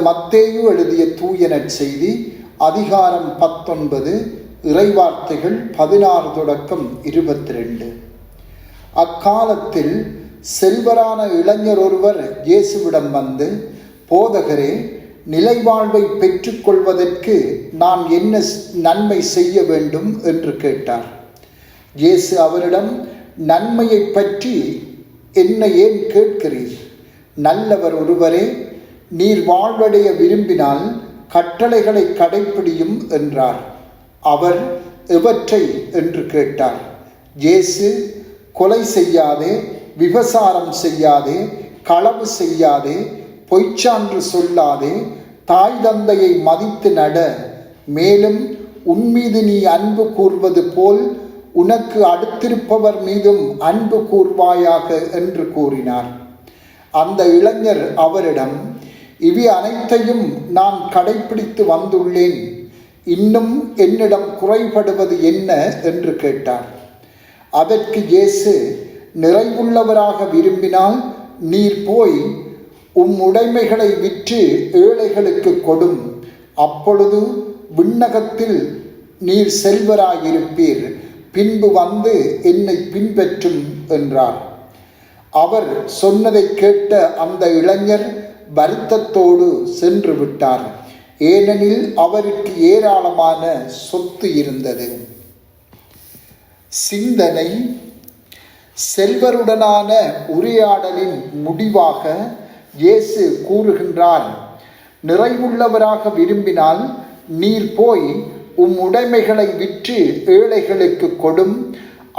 மத்தேயு எழுதிய தூயனச் செய்தி அதிகாரம் பத்தொன்பது இறைவார்த்தைகள் பதினாறு தொடக்கம் இருபத்தி ரெண்டு அக்காலத்தில் செல்வரான இளைஞர் ஒருவர் இயேசுவிடம் வந்து போதகரே நிலைவாழ்வை பெற்றுக்கொள்வதற்கு நான் என்ன நன்மை செய்ய வேண்டும்? என்று கேட்டார். இயேசு அவரிடம் நன்மையை பற்றி என்ன ஏன் கேட்கிறீர்? நல்லவர் ஒருவரே நீர் வாழ்வடைய விரும்பினால் கட்டளைகளை கடைப்பிடியும் என்றார். அவர் எவற்றை என்று கேட்டார். இயேசு கொலை செய்யாதே விபசாரம் செய்யாதே களவு செய்யாதே பொய்ச்சான்று சொல்லாதே தாய் தந்தையை மதித்து நட. மேலும் உன்மீது நீ அன்பு கூர்வது போல் உனக்கு அடுத்திருப்பவர் மீதும் அன்பு கூர்வாயாக என்று கூறினார். அந்த இளைஞர் அவரிடம் இவை அனைத்தையும் நான் கடைபிடித்து வந்துள்ளேன். இன்னும் என்னிடம் குறைபடுவது என்ன? என்று கேட்டார். அதற்கு இயேசு நிறைவுள்ளவராக விரும்பினால் நீர் போய் உம் உடைமைகளை விற்று ஏழைகளுக்கு கொடும். அப்பொழுது விண்ணகத்தில் நீர் செல்வராயிருப்பீர். பின்பு வந்து என்னை பின்பற்றும் என்றார். அவர் சொன்னதை கேட்ட அந்த இளைஞர் வருத்தத்தோடு சென்று விட்டார். ஏனெனில் அவருக்கு ஏராளமான சொத்து இருந்தது. சிந்தனை செல்வருடனான உரையாடலின் முடிவாக இயேசு கூறுகின்றார் நிறைவுள்ளவராக விரும்பினால் நீர் போய் உம் உடைமைகளை விற்று ஏழைகளுக்கு கொடும்.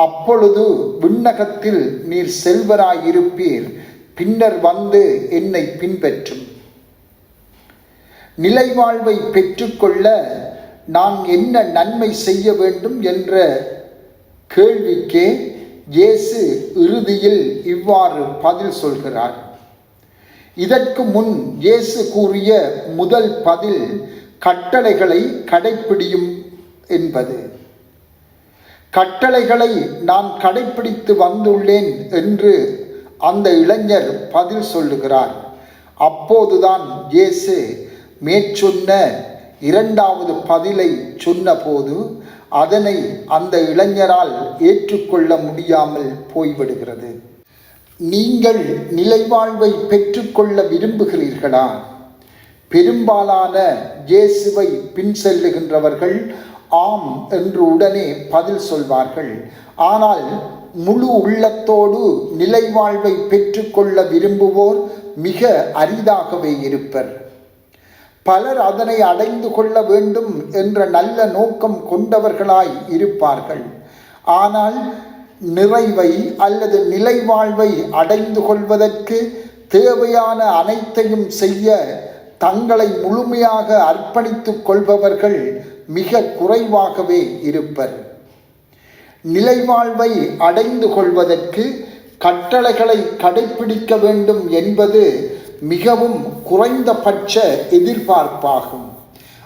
அப்பொழுது விண்ணகத்தில் நீர் செல்வராயிருப்பீர். பின்னர் வந்து என்னை பின்பற்றும். நிலைவாழ்வை பெற்றுக்கொள்ள நான் என்ன நன்மை செய்ய வேண்டும் என்ற கேள்விக்கே இயேசு இறுதியில் இவ்வாறு பதில் சொல்கிறார். இதற்கு முன் இயேசு கூறிய முதல் பதில் கட்டளைகளை கடைப்பிடியும் என்பது. கட்டளைகளை நான் கடைப்பிடித்து வந்துள்ளேன் என்று அந்த இளைஞர் பதில் சொல்லுகிறார். அப்போதுதான் இயேசு மேற்சொன்ன இரண்டாவது பதிலை சொன்னபோது அதனை அந்த இளைஞரால் ஏற்றுக்கொள்ள முடியாமல் போய்விடுகிறது. நீங்கள் நிலைவாழ்வை பெற்றுக்கொள்ள விரும்புகிறீர்களா? பெரும்பாலான இயேசுவை பின் செல்லுகின்றவர்கள் ஆம் என்று உடனே பதில் சொல்வார்கள். ஆனால் முழு உள்ளத்தோடு நிலைவாழ்வை பெற்றுக்கொள்ள விரும்புவோர் மிக அரிதாகவே இருப்பர். பலர் அதனை அடைந்து கொள்ள வேண்டும் என்ற நல்ல நோக்கம் கொண்டவர்களாய் இருப்பார்கள். ஆனால் நிறைவை அல்லது நிலைவாழ்வை அடைந்து கொள்வதற்கு தேவையான அனைத்தையும் செய்ய தங்களை முழுமையாக அர்ப்பணித்துக் கொள்பவர்கள் மிக குறைவாகவே இருப்பர். நிலைவாழ்வை அடைந்து கொள்வதற்கு கட்டளைகளை கடைபிடிக்க வேண்டும் என்பது மிகவும் குறைந்தபட்ச எதிர்பார்ப்பாகும்.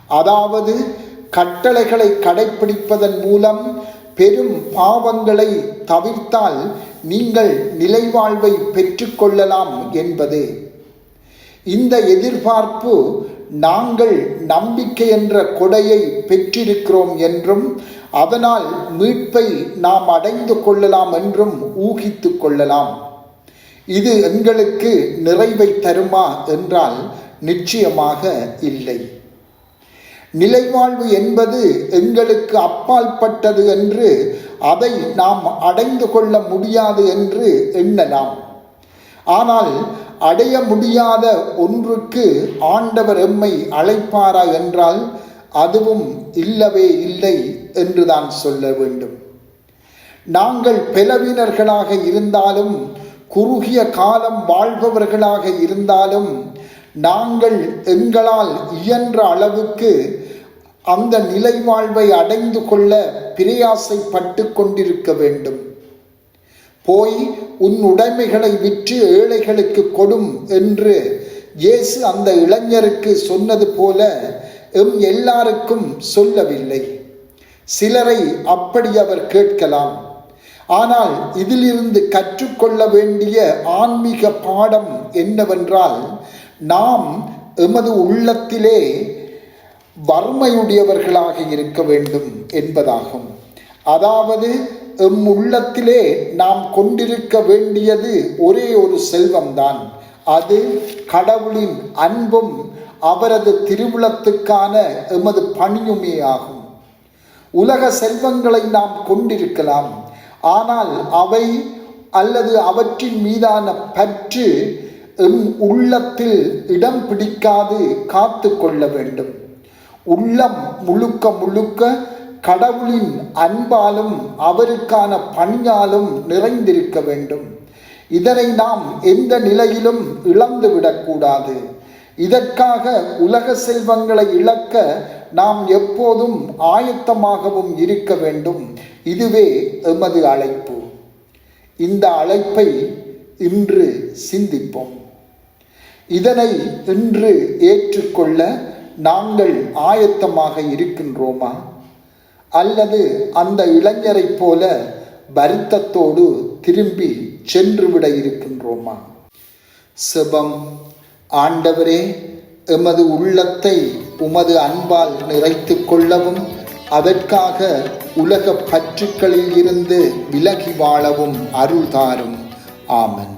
அதாவது கட்டளைகளை கடைபிடிப்பதன் மூலம் பெரும் பாவங்களை தவிர்த்தால் நீங்கள் நிலைவாழ்வை பெற்றுக்கொள்ளலாம் என்பது. இந்த எதிர்பார்ப்பு நாங்கள் நம்பிக்கை என்ற கொடையை பெற்றிருக்கிறோம் என்றும் அதனால் மீட்பை நாம் அடைந்து கொள்ளலாம் என்றும் ஊகித்து கொள்ளலாம். இது எங்களுக்கு நிறைவை தருமா என்றால் நிச்சயமாக இல்லை. நிலைவாழ்வு என்பது எங்களுக்கு அப்பாற்பட்டது என்று அதை நாம் அடைந்து கொள்ள முடியாது என்று எண்ணலாம். ஆனால் அடைய முடியாத ஒன்றுக்கு ஆண்டவர் எம்மை அழைப்பாரா என்றால் அதுவும் இல்லவே இல்லை என்றுதான் சொல்ல வேண்டும். நாங்கள் பலவீனர்களாக இருந்தாலும் குறுகிய காலம் வாழ்பவர்களாக இருந்தாலும் நாங்கள் எங்களால் இயன்ற அளவுக்கு அந்த நிலை வாழ்வை அடைந்து கொள்ள பிரயாசைப்பட்டு கொண்டிருக்க வேண்டும். போய் உன் உடைமைகளை விற்று ஏழைகளுக்கு கொடும் என்று இயேசு அந்த இளைஞருக்கு சொன்னது போல எம் எல்லாருக்கும் சொல்லவில்லை. சிலரை அப்படி அவர் கேட்கலாம். ஆனால் இதிலிருந்து கற்றுக்கொள்ள வேண்டிய ஆன்மீக பாடம் என்னவென்றால் நாம் எமது உள்ளத்திலே வறுமையுடையவர்களாக இருக்க வேண்டும் என்பதாகும். அதாவது எம் உள்ளத்திலே நாம் கொண்டிருக்க வேண்டியது ஒரே ஒரு செல்வம்தான். அது கடவுளின் அன்பும் அவரது திருவிழத்துக்கான எமது பணியுமே ஆகும். உலக செல்வங்களை நாம் கொண்டிருக்கலாம். ஆனால் அவை அல்லது அவற்றின் மீதான பற்று எம் உள்ளத்தில் இடம் பிடிக்காது காத்து கொள்ள வேண்டும். உள்ளம் முழுக்க முழுக்க கடவுளின் அன்பாலும் அவருக்கான பணியாலும் நிறைந்திருக்க வேண்டும். இதனை நாம் எந்த நிலையிலும் இழந்து விடக்கூடாது இதற்காக உலக செல்வங்களை இழக்க நாம் எப்போதும் ஆயத்தமாகவும் இருக்க வேண்டும். இதுவே எமது அழைப்பு. இந்த அழைப்பை இன்று சிந்திப்போம். இதனை இன்று ஏற்றுக்கொள்ள நாங்கள் ஆயத்தமாக இருக்கின்றோமா? அல்லது அந்த இளைஞரைப் போல வருத்தத்தோடு திரும்பி சென்றுவிட இருக்கின்றோமா? செபம் ஆண்டவரே எமது உள்ளத்தை உமது அன்பால் நிறைத்து கொள்ளவும் அதற்காக உலக பற்றுக்களில் இருந்து விலகி வாழவும் அருள் தாரும். ஆமன்.